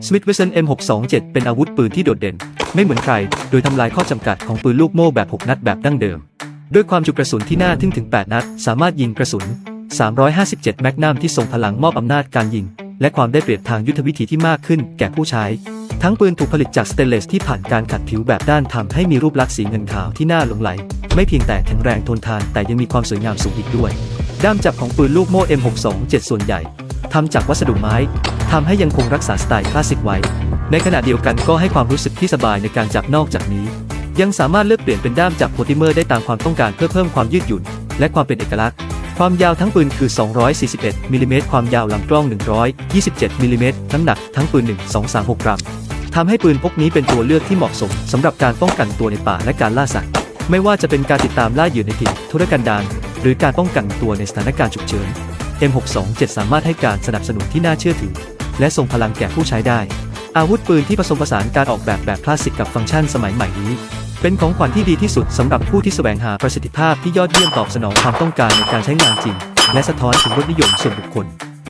Smith Wesson M627 เป็นอาวุธปืนที่โดดเด่น ไม่เหมือนใคร โดยทำลายข้อจำกัดของปืนลูกโม่แบบ 6 นัดแบบดั้งเดิม ด้วยความจุกระสุนที่น่าทึ่งถึง 8 นัด สามารถยิงกระสุน 357 แมกนัมที่ทรงพลังมอบอำนาจการยิง และความได้เปรียบทางยุทธวิธีที่มากขึ้นแก่ผู้ใช้ ทั้งปืนถูกผลิตจากสเตนเลสที่ผ่านการขัดผิวแบบด้านทำให้มีรูปลักษณ์สีเงินขาวที่น่าหลงไหล ไม่เพียงแต่แข็งแรงทนทานแต่ยังมีความสวยงามสูงอีกด้วย ด้ามจับของปืนลูกโม่ M627 ส่วนใหญ่ทำจากวัสดุไม้ ทำให้ยังคงรักษาสไตล์คลาสสิกไว้ ในขณะเดียวกันก็ให้ความรู้สึกที่สบายในการจับนอกจากนี้ ยังสามารถเลือกเปลี่ยนเป็นด้ามจับโพลิเมอร์ได้ตามความต้องการเพื่อเพิ่มความยืดหยุ่น และความเป็นเอกลักษณ์ ความยาวทั้งปืนคือ 241มิลลิเมตรความยาวลำกล้อง 127มิลลิเมตรน้ำหนักทั้งปืน 1 2 3 6 กรัมทำให้ปืนพกนี้เป็นตัวเลือกที่เหมาะสมสำหรับการป้องกันตัวในป่าและการล่าสัตว์ ไม่ว่าจะเป็นการติดตามล่าเหยื่อในถิ่นธุรกันดารหรือการป้องกันตัวในสถานการณ์ฉุกเฉิน M627 สามารถให้การสนับสนุนที่น่าเชื่อถือ และทรงพลังแก่ผู้ใช้ได้ อาวุธปืนที่ผสมผสานการออกแบบแบบคลาสสิกกับฟังก์ชันสมัยใหม่นี้ เป็นของขวัญที่ดีที่สุดสำหรับผู้ที่แสวงหาประสิทธิภาพที่ยอดเยี่ยมตอบสนองความต้องการในการใช้งานจริง และสะท้อนถึงรสนิยมส่วนบุคคล